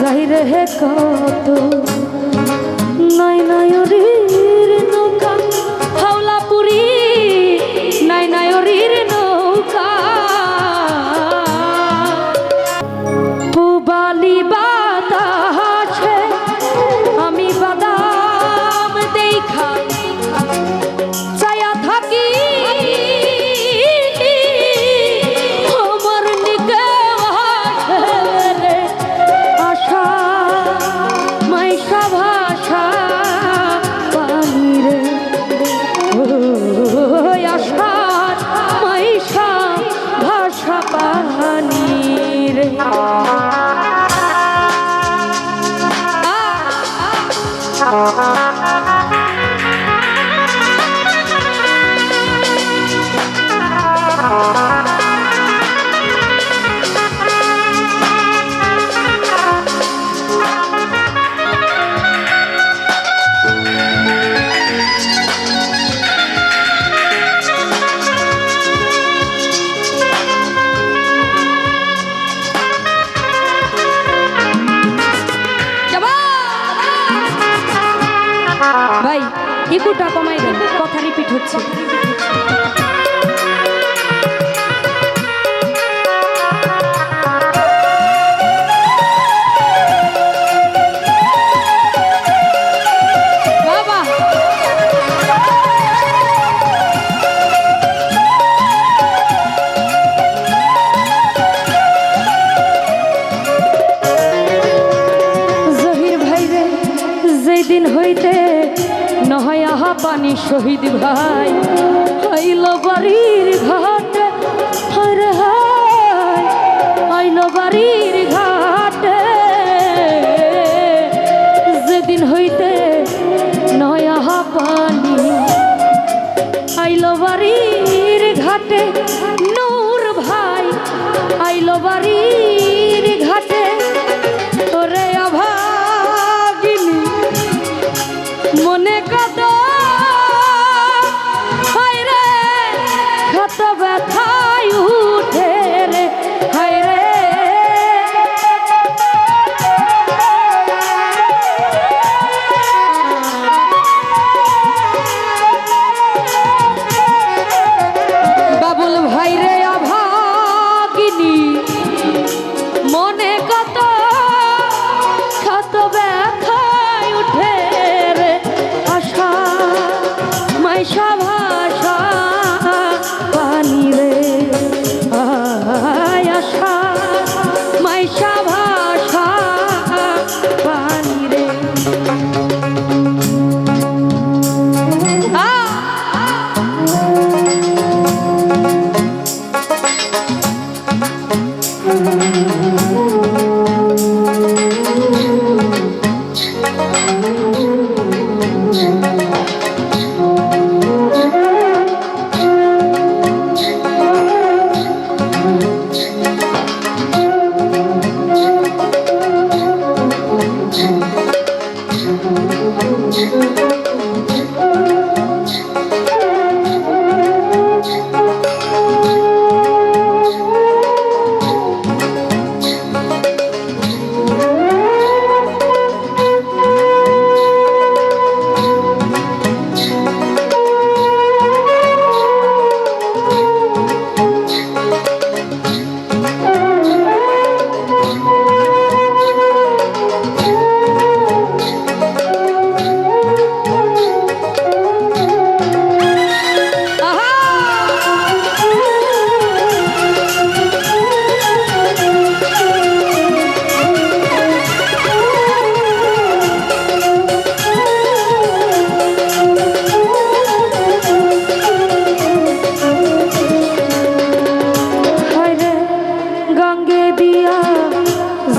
যাই রে কত নাই নাই রে। একুটা কমাই দেন কথা রিপিট হচ্ছে। হইতে নহয় আহা পানি শহীদ ভাই। হইল বাড়ির ঘাট, হরে হাই হইল বাড়ির ঘাটে। যেদিন হইতে নয় আহা পানি আইল বাড়ির ঘাটে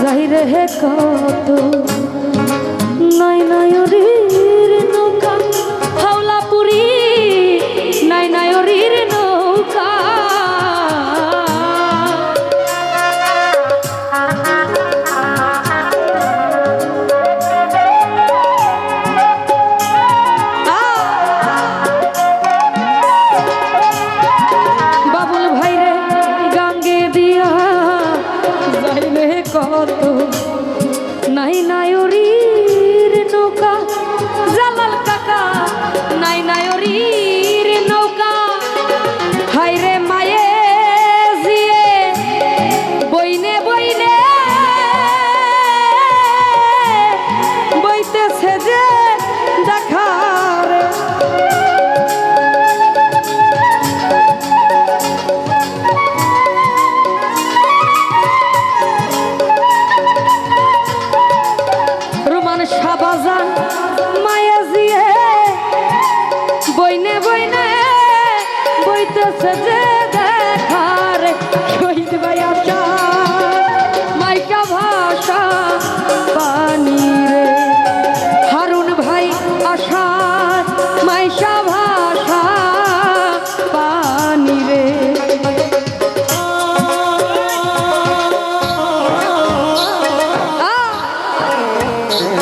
চাই রে কত নয় নয় রে হইতেছে যে দেখার ভাই আশা মাইকা ভাষা পানি রে। ভাই আশা মাইশা ভাষা পানি রে।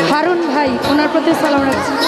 হারুন ভাই, ওনার প্রতি সালাম রাখছি।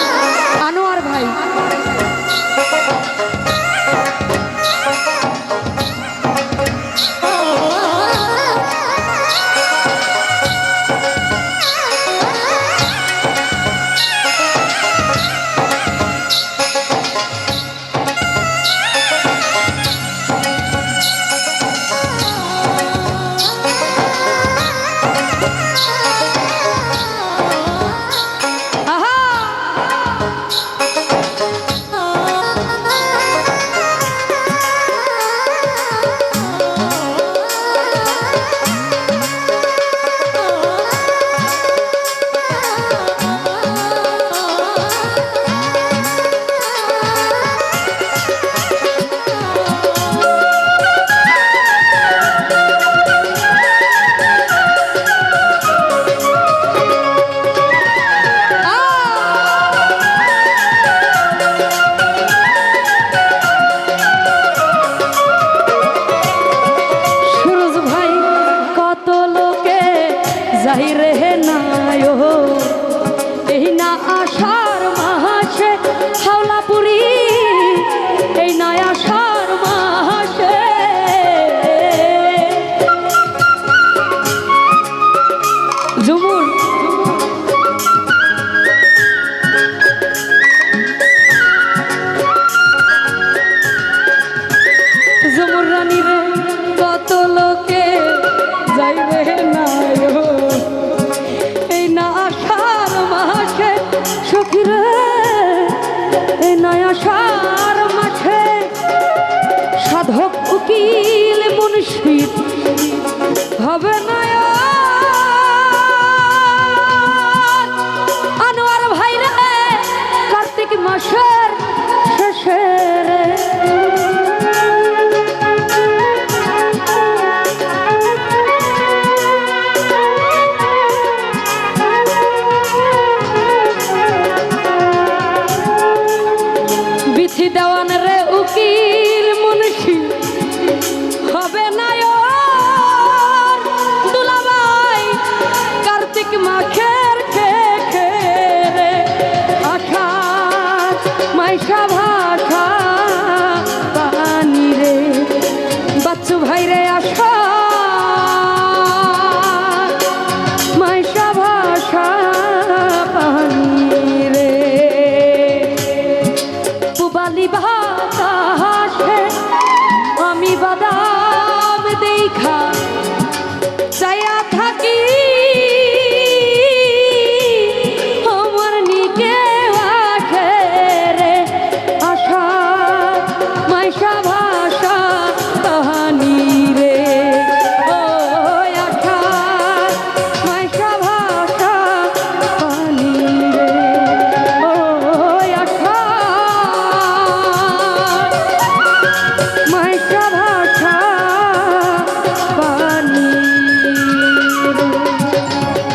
deny you.